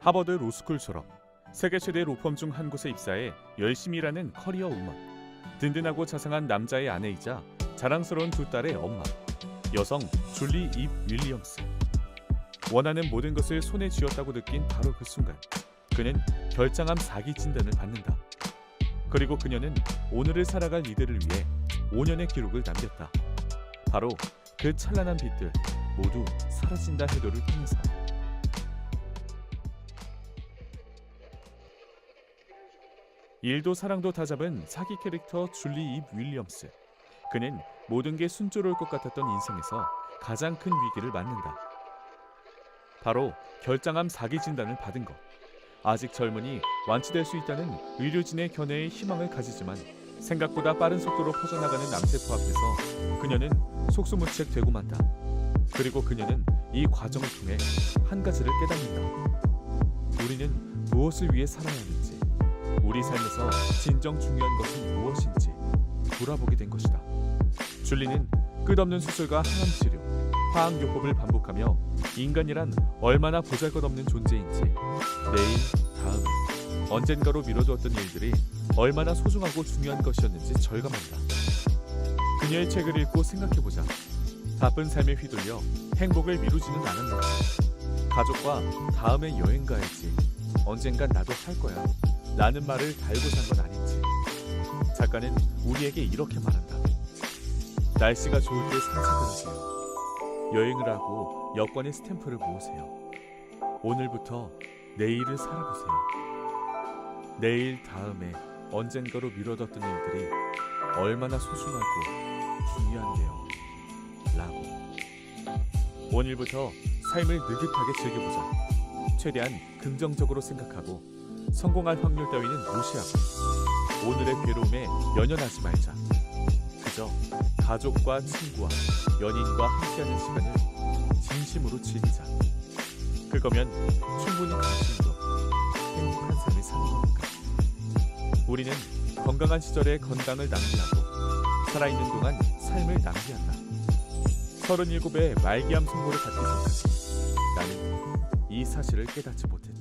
하버드 로스쿨 졸업, 세계 최대 로펌 중 한 곳에 입사해 열심히 일하는 커리어 우먼, 든든하고 자상한 남자의 아내이자 자랑스러운 두 딸의 엄마, 여성 줄리 입 윌리엄스. 원하는 모든 것을 손에 쥐었다고 느낀 바로 그 순간, 그는 결장암 4기 진단을 받는다. 그리고 그녀는 오늘을 살아갈 이들을 위해 5년의 기록을 남겼다. 바로 그 찬란한 빛들 모두 사라진다 해도를 통해서. 일도 사랑도 다 잡은 사기 캐릭터 줄리 입 윌리엄스. 그는 모든 게 순조로울 것 같았던 인생에서 가장 큰 위기를 맞는다. 바로 결장암 사기 진단을 받은 것. 아직 젊으니 완치될 수 있다는 의료진의 견해에 희망을 가지지만 생각보다 빠른 속도로 퍼져나가는 암세포 앞에서 그녀는 속수무책 되고 만다. 그리고 그녀는 이 과정을 통해 한 가지를 깨닫는다. 우리는 무엇을 위해 살아야 하는지, 우리 삶에서 진정 중요한 것은 무엇인지 돌아보게 된 것이다. 줄리는 끝없는 수술과 항암 치료, 화학 요법을 반복하며 인간이란 얼마나 보잘것없는 존재인지 내일, 다음, 언젠가로 미뤄두었던 일들이 얼마나 소중하고 중요한 것이었는지 절감한다. 그녀의 책을 읽고 생각해보자. 바쁜 삶에 휘둘려 행복을 미루지는 않았는가. 가족과 다음에 여행 가야지. 언젠간 나도 할 거야. 라는 말을 달고 산 건 아닌지. 작가는 우리에게 이렇게 말한다. 날씨가 좋을 때 산책을 하세요. 여행을 하고 여권의 스탬프를 모으세요. 오늘부터 내일을 살아보세요. 내일 다음에 언젠가로 미뤄뒀던 일들이 얼마나 소중하고 중요한데요. 라고. 오늘부터 삶을 느긋하게 즐겨보자. 최대한 긍정적으로 생각하고 성공할 확률 따위는 무시하고 오늘의 괴로움에 연연하지 말자. 그저 가족과 친구와 연인과 함께하는 시간을 진심으로 즐기자. 그거면 충분히 가슴도 행복한 삶을 사는 거니까. 우리는 건강한 시절에 건강을 낭비하고 살아있는 동안 삶을 낭비한다. 37의 말기암 선고를 받기 전까지 나는 이 사실을 깨닫지 못했다.